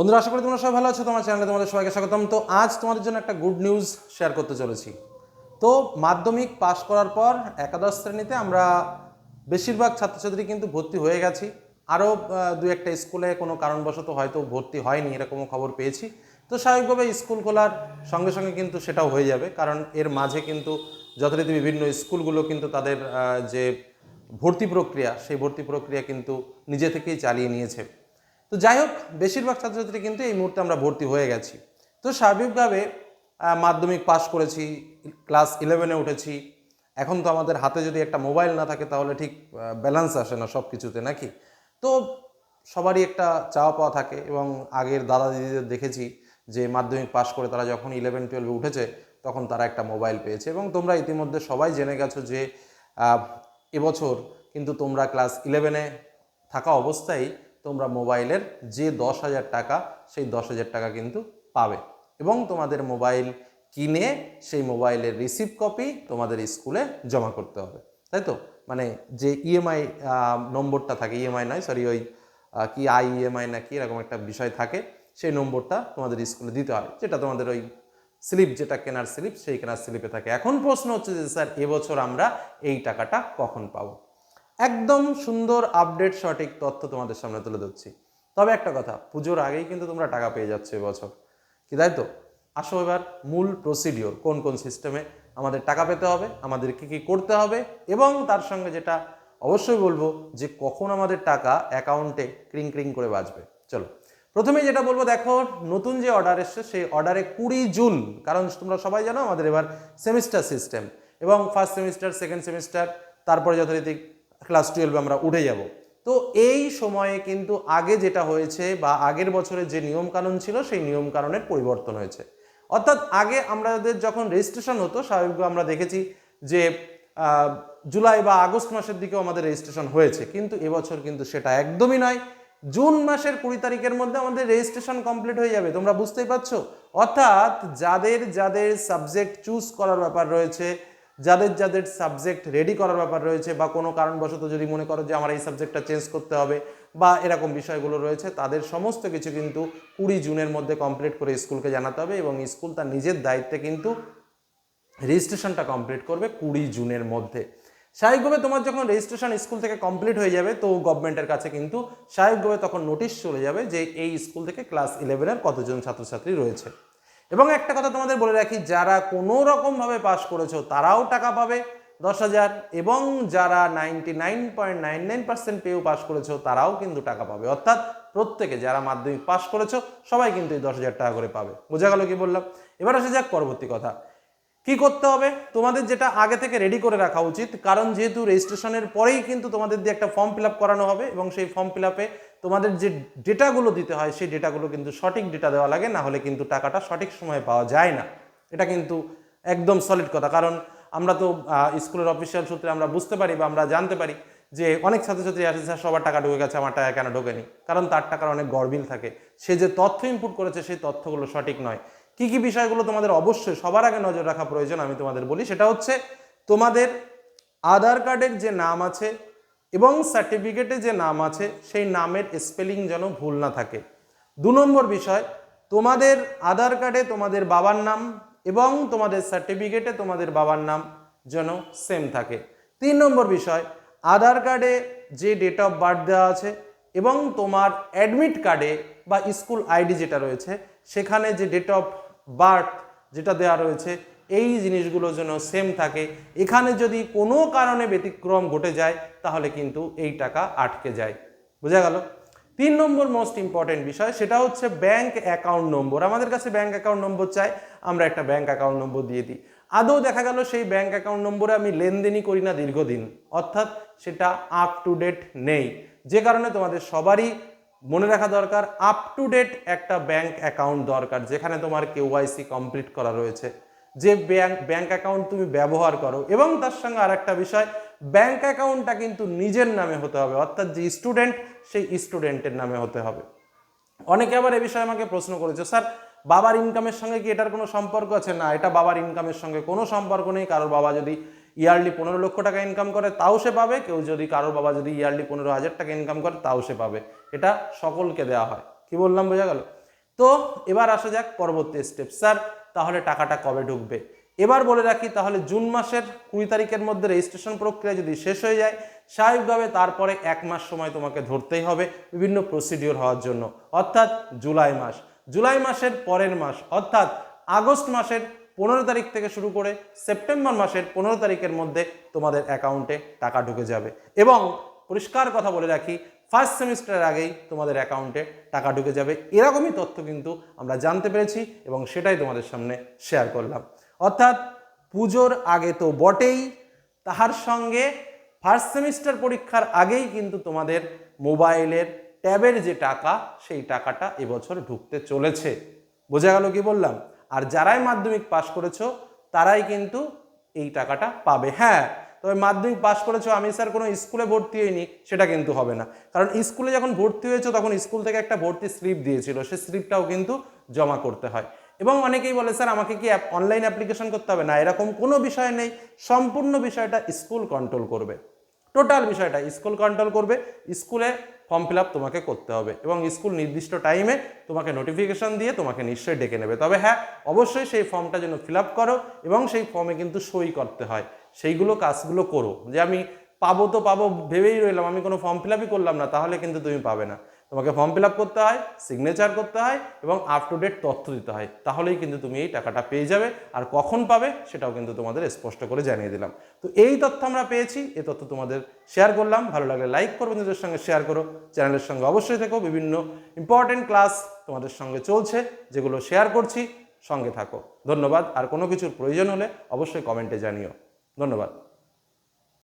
বন্ধুরা, আশা করি তোমরা সবাই ভালো আছো, তোমার চ্যানেলে তোমাদের সবাইকে স্বাগতম। তো আজ তোমাদের জন্য একটা গুড নিউজ শেয়ার করতে চলেছি। তো মাধ্যমিক পাশ করার পর একাদশ শ্রেণীতে আমরা বেশিরভাগ ছাত্রছাত্রী কিন্তু ভর্তি হয়ে গেছি। আরও দু একটা স্কুলে কোনো কারণবশত হয়তো ভর্তি হয়নি, এরকমও খবর পেয়েছি। তো স্বাভাবিকভাবে স্কুল খোলার সঙ্গে সঙ্গে কিন্তু সেটাও হয়ে যাবে, কারণ এর মাঝে কিন্তু যথারীতি বিভিন্ন স্কুলগুলো কিন্তু তাদের যে ভর্তি প্রক্রিয়া, সেই ভর্তি প্রক্রিয়া কিন্তু নিজে থেকেই চালিয়ে নিয়েছে। তো যাই হোক, বেশিরভাগ ছাত্রছাত্রী কিন্তু এই মুহূর্তে আমরা ভর্তি হয়ে গেছি। তো স্বাভাবিকভাবে মাধ্যমিক পাশ করেছি, ক্লাস ইলেভেনে উঠেছি। এখন তো আমাদের হাতে যদি একটা মোবাইল না থাকে, তাহলে ঠিক ব্যালেন্স আসে না সব কিছুতে নাকি? তো সবারই একটা চাওয়া পাওয়া থাকে এবং আগের দাদা দিদিদের দেখেছি যে মাধ্যমিক পাশ করে তারা যখন ইলেভেন টুয়েলভে উঠেছে, তখন তারা একটা মোবাইল পেয়েছে। এবং তোমরা ইতিমধ্যে সবাই জেনে গেছো যে এবছর কিন্তু তোমরা ক্লাস ইলেভেনে থাকা অবস্থায় তোমরা মোবাইলের যে দশ হাজার টাকা, সেই দশ হাজার টাকা কিন্তু পাবে। এবং তোমাদের মোবাইল কিনে সেই মোবাইলের রিসিভ কপি তোমাদের স্কুলে জমা করতে হবে। তাই তো? মানে যে ইএমআই নম্বরটা থাকে ইএমআই নয় সরি ওই কি আই ইএমআই না কি, এরকম একটা বিষয় থাকে, সেই নম্বরটা তোমাদের স্কুলে দিতে হয়। যেটা তোমাদের ওই স্লিপ, যেটা কেনার স্লিপ, সেই কেনার স্লিপে থাকে। এখন প্রশ্ন হচ্ছে যে, স্যার, এবছর আমরা এই টাকাটা কখন পাবো? একদম সুন্দর আপডেট সঠিক তথ্য তোমাদের সামনে তুলে ধরছি। তবে একটা কথা, পুজোর আগেই কিন্তু তোমরা টাকা পেয়ে যাচ্ছ এবছর। কি তাই তো? আসো এবার মূল প্রসিডিওর কোন কোন সিস্টেমে আমাদের টাকা পেতে হবে, আমাদের কি কি করতে হবে, এবং তার সঙ্গে যেটা অবশ্যই বলব যে কখন আমাদের টাকা অ্যাকাউন্টে ক্রিং ক্রিং করে বাজবে। চলো প্রথমে যেটা বলব, দেখো, নতুন যে অর্ডার এসছে, সেই অর্ডারে কুড়ি জুন, কারণ তোমরা সবাই জানো আমাদের এবার সেমিস্টার সিস্টেম এবং ফার্স্ট সেমিস্টার সেকেন্ড সেমিস্টার তারপরে যথারীতি ক্লাস টুয়েলভে আমরা উঠে যাব। তো এই সময়ে কিন্তু আগে যেটা হয়েছে বা আগের বছরের যে নিয়মকানুন ছিল, সেই নিয়মকানুনের পরিবর্তন হয়েছে। অর্থাৎ আগে আমাদের যখন রেজিস্ট্রেশন হতো, স্বাভাবিকভাবে আমরা দেখেছি যে জুলাই বা আগস্ট মাসের দিকেও আমাদের রেজিস্ট্রেশন হয়েছে। কিন্তু এবছর কিন্তু সেটা একদমই নয়। জুন মাসের কুড়ি তারিখের মধ্যে আমাদের রেজিস্ট্রেশন কমপ্লিট হয়ে যাবে, তোমরা বুঝতেই পারছ? অর্থাৎ যাদের যাদের সাবজেক্ট চুজ করার ব্যাপার রয়েছে যাদের যাদের সাবজেক্ট রেডি করার ব্যাপার রয়েছে বা কোনো কারণবশত যদি মনে করো যে আমার এই সাবজেক্টটা চেঞ্জ করতে হবে বা এরকম বিষয়গুলো রয়েছে, তাদের সমস্ত কিছু কিন্তু কুড়ি জুনের মধ্যে কমপ্লিট করে স্কুলকে জানাতে হবে এবং স্কুল তার নিজের দায়িত্বে কিন্তু রেজিস্ট্রেশনটা কমপ্লিট করবে কুড়ি জুনের মধ্যে। স্বাভাবিকভাবে তোমার যখন রেজিস্ট্রেশন স্কুল থেকে কমপ্লিট হয়ে যাবে, তো গভর্নমেন্টের কাছে কিন্তু স্বাভাবিকভাবে তখন নোটিশ চলে যাবে যে এই স্কুল থেকে ক্লাস ইলেভেনের কতজন ছাত্রছাত্রী রয়েছে। এবং একটা কথা তোমাদের বলে রাখি, যারা কোনো রকমভাবে পাশ করেছ, তারাও টাকা পাবে দশ হাজার এবং যারা ninety nine point nine nine percent পেয়েও পাশ করেছ, তারাও কিন্তু টাকা পাবে। অর্থাৎ প্রত্যেকে যারা মাধ্যমিক পাশ করেছ, সবাই কিন্তু এই দশ হাজার টাকা করে পাবে। বোঝা গেল কি বললাম? এবার আসা যাক পরবর্তী কথা। কি করতে হবে? তোমাদের যেটা আগে থেকে রেডি করে রাখা উচিত, কারণ যেহেতু রেজিস্ট্রেশনের পরেই কিন্তু তোমাদের দিয়ে একটা ফর্ম ফিল করানো হবে এবং সেই ফর্ম ফিল তোমাদের যে ডেটাগুলো দিতে হয়, সেই ডেটাগুলো কিন্তু সঠিক ডেটা দেওয়া লাগে, না হলে কিন্তু টাকাটা সঠিক সময়ে পাওয়া যায় না। এটা কিন্তু একদম সলিড কথা। কারণ আমরা তো স্কুলের অফিসিয়াল সূত্রে আমরা বুঝতে পারি বা আমরা জানতে পারি যে অনেক ছাত্রছাত্রী আসে স্যার, সবার টাকা ঢুকে গেছে, আমার টাকা কেন ঢোকেনি? কারণ তার টাকার অনেক গরবিল থাকে। সে যে তথ্য ইনপুট করেছে, সেই তথ্যগুলো সঠিক নয়। কি কি বিষয়গুলো তোমাদের অবশ্যই সবার আগে নজর রাখা প্রয়োজন, আমি তোমাদের বলি। সেটা হচ্ছে, তোমাদের আধার কার্ডের যে নাম আছে এবং সার্টিফিকেটে যে নাম আছে, সেই নামের স্পেলিং যেন ভুল না থাকে। দু নম্বর বিষয়, তোমাদের আধার কার্ডে তোমাদের বাবার নাম এবং তোমাদের সার্টিফিকেটে তোমাদের বাবার নাম যেন সেম থাকে। তিন নম্বর বিষয়, আধার কার্ডে যে ডেট অফ বার্থ দেওয়া আছে এবং তোমার অ্যাডমিট কার্ডে বা স্কুল আইডি যেটা রয়েছে, সেখানে যে ডেট অফ বার্থ যেটা দেওয়া রয়েছে এই জিনিসগুলো যেন সেম থাকে। এখানে যদি কোনো কারণে ব্যতিক্রম ঘটে যায়, তাহলে কিন্তু এই টাকা আটকে যায়। বোঝা গেল? তিন নম্বর মোস্ট ইম্পর্টেন্ট বিষয়, সেটা হচ্ছে ব্যাংক অ্যাকাউন্ট নম্বর আমাদের কাছে ব্যাংক অ্যাকাউন্ট নম্বর চাই, আমরা একটা ব্যাংক অ্যাকাউন্ট নম্বর দিয়ে দিই। আদৌ দেখা গেল সেই ব্যাংক অ্যাকাউন্ট নম্বরে আমি লেনদেনই করি না দীর্ঘদিন। অর্থাৎ সেটা আপ টু ডেট নেই। যে কারণে তোমাদের সবারই মনে রাখা দরকার আপ টু ডেট একটা ব্যাংক অ্যাকাউন্ট দরকার, যেখানে তোমার কেওয়াইসি কমপ্লিট করা রয়েছে। যে ব্যাংক ব্যাংক অ্যাকাউন্ট তুমি ব্যবহার করো এবং তার সঙ্গে আর একটা বিষয় ব্যাংক অ্যাকাউন্টটা কিন্তু নিজের নামে হতে হবে, অর্থাৎ যে স্টুডেন্ট সেই স্টুডেন্টের নামে হতে হবে। অনেকে আবার এ বিষয়ে আমাকে প্রশ্ন করেছে, স্যার, বাবার ইনকামের সঙ্গে কি এটার কোনো সম্পর্ক আছে? না, এটা বাবার ইনকামের সঙ্গে কোনো সম্পর্ক নেই, কারোর বাবা যদি ইয়ারলি পনেরো লক্ষ টাকা ইনকাম করে, তাও সে পাবে, কেউ যদি, কারোর বাবা যদি ইয়ারলি পনেরো হাজার টাকা ইনকাম করে, তাও সে পাবে। এটা সকলকে দেওয়া হয়। কি বললাম, বোঝা গেল? তো এবার আসা যাক পরবর্তী স্টেপ স্যার তাহলে টাকাটা কবে ঢুকবে? এবার বলে রাখি, তাহলে জুন মাসের কুড়ি তারিখের মধ্যে রেজিস্ট্রেশন প্রক্রিয়া যদি শেষ হয়ে যায়, স্বাভাবিকভাবে তারপরে এক মাস সময় তোমাকে ধরতেই হবে বিভিন্ন প্রসিডিওর হওয়ার জন্য। অর্থাৎ জুলাই মাস। জুলাই মাসের পরের মাস, অর্থাৎ আগস্ট মাসের পনেরো তারিখ থেকে শুরু করে সেপ্টেম্বর মাসের পনেরো তারিখের মধ্যে তোমাদের অ্যাকাউন্টে টাকা ঢুকে যাবে। এবং পরিষ্কার কথা বলে রাখি ফার্স্ট সেমিস্টারের আগেই তোমাদের অ্যাকাউন্টে টাকা ঢুকে যাবে। এরকমই তথ্য কিন্তু আমরা জানতে পেরেছি এবং সেটাই তোমাদের সামনে শেয়ার করলাম। অর্থাৎ পুজোর আগে তো বটেই, তাহার সঙ্গে ফার্স্ট সেমিস্টার পরীক্ষার আগেই কিন্তু তোমাদের মোবাইলের ট্যাবের যে টাকা, সেই টাকাটা এবছর ঢুকতে চলেছে। বোঝা গেল কি বললাম? আর যারাই মাধ্যমিক পাশ করেছ, তারাই কিন্তু এই টাকাটা পাবে। হ্যাঁ তবে মাধ্যমিক পাশ করেছ, আমি স্যার কোনো স্কুলে ভর্তি হইনি, সেটা কিন্তু হবে না। কারণ স্কুলে যখন ভর্তি হয়েছো, তখন স্কুল থেকে একটা ভর্তি স্লিপ দিয়েছিল সেই স্লিপটাও কিন্তু জমা করতে হয়। এবং অনেকেই বলে, স্যার, আমাকে কি অনলাইন অ্যাপ্লিকেশন করতে হবে? না, এরকম কোনো বিষয় নেই, সম্পূর্ণ বিষয়টা স্কুল কন্ট্রোল করবে। টোটাল বিষয়টা স্কুল কন্ট্রোল করবে, স্কুলে ফর্ম ফিল তোমাকে করতে হবে এবং স্কুল নির্দিষ্ট টাইমে তোমাকে নোটিফিকেশন দিয়ে তোমাকে নিশ্চয়ই ডেকে নেবে। তবে হ্যাঁ অবশ্যই সেই ফর্মটা যেন ফিল করো এবং সেই ফর্মে কিন্তু সই করতে হয়। সেইগুলো কাজগুলো করো। যে আমি পাবো তো পাবো, ভেবেই রইলাম, আমি কোনো ফর্ম ফিল আপই করলাম না, তাহলে কিন্তু তুমি পাবে না। তোমাকে ফর্ম ফিল আপ করতে হয় সিগনেচার করতে হয় এবং আপ টু ডেট তথ্য দিতে হয়। তাহলেই কিন্তু তুমি এই টাকাটা পেয়ে যাবে আর কখন পাবে সেটাও কিন্তু তোমাদের স্পষ্ট করে জানিয়ে দিলাম। তো এই তথ্য আমরা পেয়েছি এই তথ্য তোমাদের শেয়ার করলাম। ভালো লাগলে লাইক করো, বন্ধুদের সঙ্গে শেয়ার করো। চ্যানেলের সঙ্গে অবশ্যই থেকো। বিভিন্ন ইম্পর্টেন্ট ক্লাস তোমাদের সঙ্গে চলছে, যেগুলো শেয়ার করছি, সঙ্গে থাকো। ধন্যবাদ। আর কোনো কিছুর প্রয়োজন হলে অবশ্যই কমেন্টে জানিও। ধন্যবাদ।